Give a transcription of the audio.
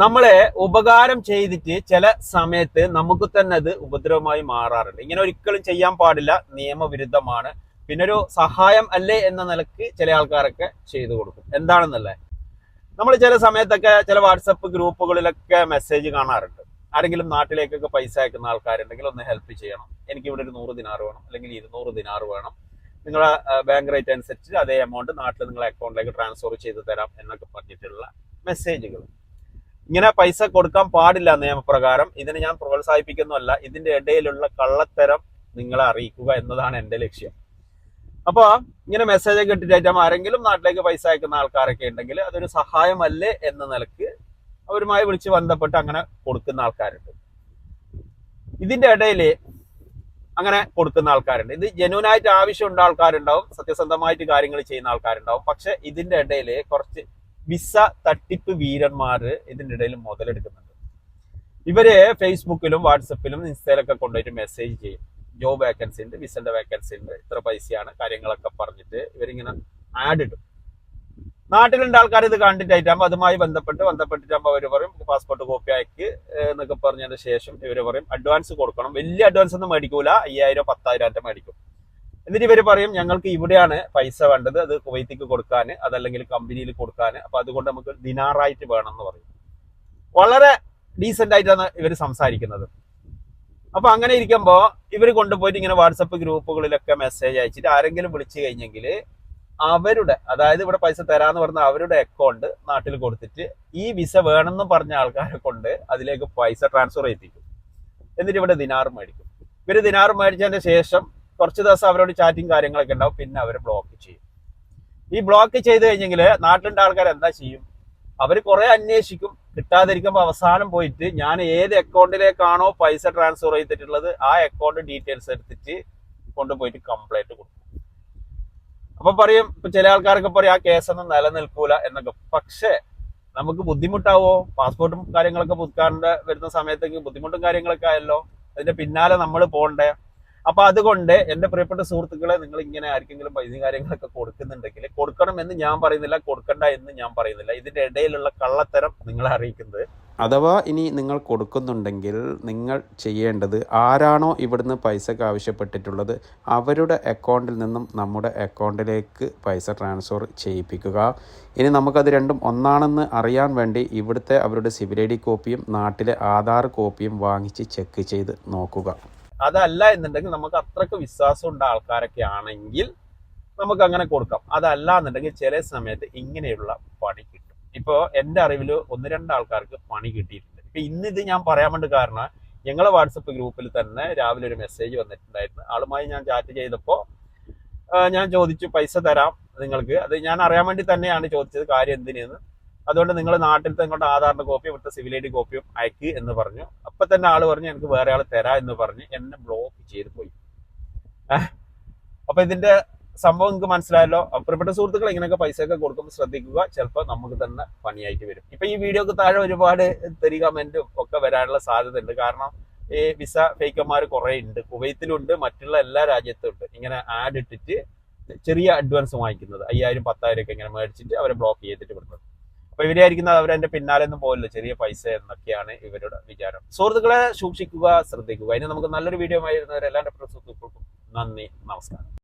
നമ്മളെ ഉപകാരം ചെയ്തിട്ട് ചില സമയത്ത് നമുക്ക് തന്നെ അത് ഉപദ്രവമായി മാറാറുണ്ട്. ഇങ്ങനെ ഒരിക്കലും ചെയ്യാൻ പാടില്ല നിയമവിരുദ്ധമാണ്. പിന്നെ ഒരു സഹായം അല്ലേ എന്ന നിലയ്ക്ക് ചില ആൾക്കാരൊക്കെ ചെയ്തു കൊടുക്കും. എന്താണെന്നല്ലേ നമ്മൾ ചില സമയത്തൊക്കെ ചില വാട്സപ്പ് ഗ്രൂപ്പുകളിലൊക്കെ മെസ്സേജ് കാണാറുണ്ട്. ആരെങ്കിലും നാട്ടിലേക്കൊക്കെ പൈസ അയക്കുന്ന ആൾക്കാരുണ്ടെങ്കിൽ ഒന്ന് ഹെൽപ്പ് ചെയ്യണം. എനിക്ക് ഇവിടെ ഒരു നൂറ് ദിനാറ് വേണം അല്ലെങ്കിൽ ഇരുന്നൂറ് ദിനാറ് വേണം. നിങ്ങളെ ബാങ്ക് റേറ്റ് അനുസരിച്ച് അതേ എമൗണ്ട് നാട്ടിൽ നിങ്ങളെ അക്കൗണ്ടിലേക്ക് ട്രാൻസ്ഫർ ചെയ്ത് തരാം എന്നൊക്കെ പറഞ്ഞിട്ടുള്ള മെസ്സേജുകൾ ഇങ്ങനെ പൈസ കൊടുക്കാൻ പാടില്ല നിയമപ്രകാരം ഇതിനെ ഞാൻ പ്രോത്സാഹിപ്പിക്കുന്നുമല്ല ഇതിന്റെ ഇടയിലുള്ള കള്ളത്തരം നിങ്ങളെ അറിയിക്കുക എന്നതാണ് എന്റെ ലക്ഷ്യം. അപ്പൊ ഇങ്ങനെ മെസ്സേജ് ഒക്കെ ഇട്ടിട്ടായിട്ട് ആരെങ്കിലും നാട്ടിലേക്ക് പൈസ അയക്കുന്ന ആൾക്കാരൊക്കെ ഉണ്ടെങ്കിൽ അതൊരു സഹായമല്ലേ എന്ന നിലയ്ക്ക് അവരുമായി വിളിച്ച് ബന്ധപ്പെട്ട് അങ്ങനെ കൊടുക്കുന്ന ആൾക്കാരുണ്ട്. ഇതിന്റെ ഇടയിൽ അങ്ങനെ കൊടുക്കുന്ന ആൾക്കാരുണ്ട്. ഇത് ജനുവനായിട്ട് ആവശ്യമുള്ള ആൾക്കാരുണ്ടാവും സത്യസന്ധമായിട്ട് കാര്യങ്ങൾ ചെയ്യുന്ന ആൾക്കാരുണ്ടാവും. പക്ഷെ ഇതിന്റെ ഇടയിൽ കുറച്ച് വിസ തട്ടിപ്പ് വീരന്മാര് ഇതിന്റെ ഇടയിൽ മുതലെടുക്കുന്നുണ്ട്. ഇവർ ഫേസ്ബുക്കിലും വാട്സപ്പിലും ഇൻസ്റ്റയിലൊക്കെ കൊണ്ടുപോയിട്ട് മെസ്സേജ് ചെയ്യും. ജോബ് വേക്കൻസി ഉണ്ട് വിസന്റെ വേക്കൻസി ഉണ്ട് ഇത്ര പൈസയാണ് കാര്യങ്ങളൊക്കെ പറഞ്ഞിട്ട് ഇവരിങ്ങനെ ആഡ് ഇടും. നാട്ടിലുണ്ട് ആൾക്കാർ ഇത് കണ്ടിട്ടായിട്ടാകുമ്പോൾ അതുമായി ബന്ധപ്പെട്ട് ബന്ധപ്പെട്ടിട്ടാകുമ്പോൾ അവർ പറയും പാസ്പോർട്ട് കോപ്പി അയക്ക് എന്നൊക്കെ പറഞ്ഞതിന് ശേഷം ഇവർ പറയും അഡ്വാൻസ് കൊടുക്കണം. വലിയ അഡ്വാൻസ് ഒന്നും മേടിക്കൂല അയ്യായിരം പത്തായിരം മേടിക്കും. എന്നിട്ട് ഇവർ പറയും ഞങ്ങൾക്ക് ഇവിടെയാണ് പൈസ വേണ്ടത്. അത് കുവൈത്തിക്ക് കൊടുക്കാൻ അതല്ലെങ്കിൽ കമ്പനിയിൽ കൊടുക്കാൻ അപ്പൊ അതുകൊണ്ട് നമുക്ക് ദിനാറായിട്ട് വേണം എന്ന് പറയും. വളരെ ഡീസെന്റ് ആയിട്ടാണ് ഇവർ സംസാരിക്കുന്നത്. അപ്പൊ അങ്ങനെ ഇരിക്കുമ്പോൾ ഇവർ കൊണ്ടുപോയിട്ട് ഇങ്ങനെ വാട്സപ്പ് ഗ്രൂപ്പുകളിലൊക്കെ മെസ്സേജ് അയച്ചിട്ട് ആരെങ്കിലും വിളിച്ചു കഴിഞ്ഞെങ്കിൽ അവരുടെ അതായത് ഇവിടെ പൈസ തരാന്ന് പറഞ്ഞ അവരുടെ അക്കൗണ്ട് നാട്ടിൽ കൊടുത്തിട്ട് ഈ വിസ വേണമെന്ന് പറഞ്ഞ ആൾക്കാരെ കൊണ്ട് അതിലേക്ക് പൈസ ട്രാൻസ്ഫർ ചെയ്യിപ്പിക്കും. എന്നിട്ട് ഇവിടെ ദിനാർ മേടിക്കും. ഇവർ ദിനാർ മേടിച്ചതിന് ശേഷം കുറച്ച് ദിവസം അവരോട് ചാറ്റിങ് കാര്യങ്ങളൊക്കെ ഉണ്ടാവും. പിന്നെ അവർ ബ്ലോക്ക് ചെയ്യും. ഈ ബ്ലോക്ക് ചെയ്ത് കഴിഞ്ഞെങ്കിൽ നാട്ടിലുള്ള ആൾക്കാർ എന്താ ചെയ്യും? അവർ കുറെ അന്വേഷിക്കും. കിട്ടാതിരിക്കുമ്പോൾ അവസാനം പോയിട്ട് ഞാൻ ഏത് അക്കൗണ്ടിലേക്കാണോ പൈസ ട്രാൻസ്ഫർ ചെയ്തിട്ടുള്ളത് ആ അക്കൗണ്ട് ഡീറ്റെയിൽസ് എടുത്തിട്ട് കൊണ്ടുപോയിട്ട് കംപ്ലൈന്റ് കൊടുക്കും. അപ്പൊ പറയും ഇപ്പൊ ചില ആൾക്കാർക്ക് പറയും ആ കേസൊന്നും നിലനിൽക്കൂല എന്നൊക്കെ. പക്ഷേ നമുക്ക് ബുദ്ധിമുട്ടാവോ? പാസ്പോർട്ടും കാര്യങ്ങളൊക്കെ പുതുക്കാണ്ട് വരുന്ന സമയത്തേക്ക് ബുദ്ധിമുട്ടും കാര്യങ്ങളൊക്കെ ആയല്ലോ. അതിന്റെ പിന്നാലെ നമ്മൾ പോണ്ടേ? അപ്പൊ അതുകൊണ്ട് എന്റെ പ്രിയപ്പെട്ട സുഹൃത്തുക്കളെ നിങ്ങൾ ഇങ്ങനെ ആർക്കെങ്കിലും പൈസ കാര്യങ്ങളൊക്കെ കൊടുക്കുന്നുണ്ടെങ്കിൽ കൊടുക്കണം എന്ന് ഞാൻ പറയുന്നില്ല കൊടുക്കണ്ട എന്ന് ഞാൻ പറയുന്നില്ല. ഇതിന്റെ ഇടയിലുള്ള കള്ളത്തരം നിങ്ങളെ അറിയിക്കുന്നത്. അഥവാ ഇനി നിങ്ങൾ കൊടുക്കുന്നുണ്ടെങ്കിൽ നിങ്ങൾ ചെയ്യേണ്ടത് ആരാണോ ഇവിടുന്ന് പൈസക്ക് ആവശ്യപ്പെട്ടിട്ടുള്ളത് അവരുടെ അക്കൗണ്ടിൽ നിന്നും നമ്മുടെ അക്കൗണ്ടിലേക്ക് പൈസ ട്രാൻസ്ഫർ ചെയ്യിപ്പിക്കുക. ഇനി നമുക്കത് രണ്ടും ഒന്നാണെന്ന് അറിയാൻ വേണ്ടി ഇവിടുത്തെ അവരുടെ സിവിൽ ഐ ഡി കോപ്പിയും നാട്ടിലെ ആധാർ കോപ്പിയും വാങ്ങിച്ച് ചെക്ക് ചെയ്ത് നോക്കുക. അതല്ല എന്നുണ്ടെങ്കിൽ നമുക്ക് അത്രയ്ക്ക് വിശ്വാസം ഉണ്ട ആൾക്കാരൊക്കെ ആണെങ്കിൽ നമുക്ക് അങ്ങനെ കൊടുക്കാം. അതല്ല എന്നുണ്ടെങ്കിൽ ചില സമയത്ത് ഇങ്ങനെയുള്ള പണി കിട്ടും. ഇപ്പോൾ എന്റെ അറിവിൽ ഒന്ന് രണ്ട് ആൾക്കാർക്ക് പണി കിട്ടിയിട്ടുണ്ട്. ഇപ്പം ഇന്നിത് ഞാൻ പറയാൻ വേണ്ടി കാരണം ഞങ്ങളെ വാട്സപ്പ് ഗ്രൂപ്പിൽ തന്നെ രാവിലെ ഒരു മെസ്സേജ് വന്നിട്ടുണ്ടായിരുന്നു. ആളുമായി ഞാൻ ചാറ്റ് ചെയ്തപ്പോൾ ഞാൻ ചോദിച്ചു പൈസ തരാം നിങ്ങൾക്ക്. അത് ഞാൻ അറിയാൻ വേണ്ടി തന്നെയാണ് ചോദിച്ചത് കാര്യം എന്തിനെന്ന്. അതുകൊണ്ട് നിങ്ങൾ നാട്ടിൽ ഇങ്ങോട്ട് ആധാറിന്റെ കോപ്പി ഇവിടുത്തെ സിവിൽ ഐ ഡി കോപ്പിയും അയക്ക് എന്ന് പറഞ്ഞു. അപ്പൊ തന്നെ ആൾ പറഞ്ഞു എനിക്ക് വേറെ ആൾ തരാ എന്ന് പറഞ്ഞ് എന്നെ ബ്ലോക്ക് ചെയ്ത് പോയി. അപ്പൊ ഇതിന്റെ സംഭവം നിങ്ങൾക്ക് മനസ്സിലായല്ലോ. പ്രിയപ്പെട്ട സുഹൃത്തുക്കൾ ഇങ്ങനെയൊക്കെ പൈസ ഒക്കെ കൊടുക്കുമ്പോൾ ശ്രദ്ധിക്കുക. ചിലപ്പോൾ നമുക്ക് തന്നെ പണിയായിട്ട് വരും. ഇപ്പൊ ഈ വീഡിയോക്ക് താഴെ ഒരുപാട് തെറി കമന്റും ഒക്കെ വരാനുള്ള സാധ്യത ഉണ്ട് കാരണം ഈ വിസ ഫേക്കന്മാർ കുറെ ഉണ്ട് കുവൈത്തിലുണ്ട് മറ്റുള്ള എല്ലാ രാജ്യത്തും ഉണ്ട്. ഇങ്ങനെ ആഡ് ഇട്ടിട്ട് ചെറിയ അഡ്വാൻസ് വാങ്ങിക്കുന്നത്. അയ്യായിരം പത്തായിരം ഒക്കെ ഇങ്ങനെ മേടിച്ചിട്ട് അവരെ ബ്ലോക്ക് ചെയ്തിട്ട് വിടുന്നത് അപ്പൊ ഇവരായിരിക്കുന്നത് അവരെന്റെ പിന്നാലെ ഒന്നും പോകില്ല ചെറിയ പൈസ എന്നൊക്കെയാണ് ഇവരുടെ വിചാരം. സുഹൃത്തുക്കളെ സൂക്ഷിക്കുക ശ്രദ്ധിക്കുക. ഇനി നമുക്ക് നല്ലൊരു വീഡിയോ സുഹൃത്തുക്കൾക്കും നന്ദി നമസ്കാരം.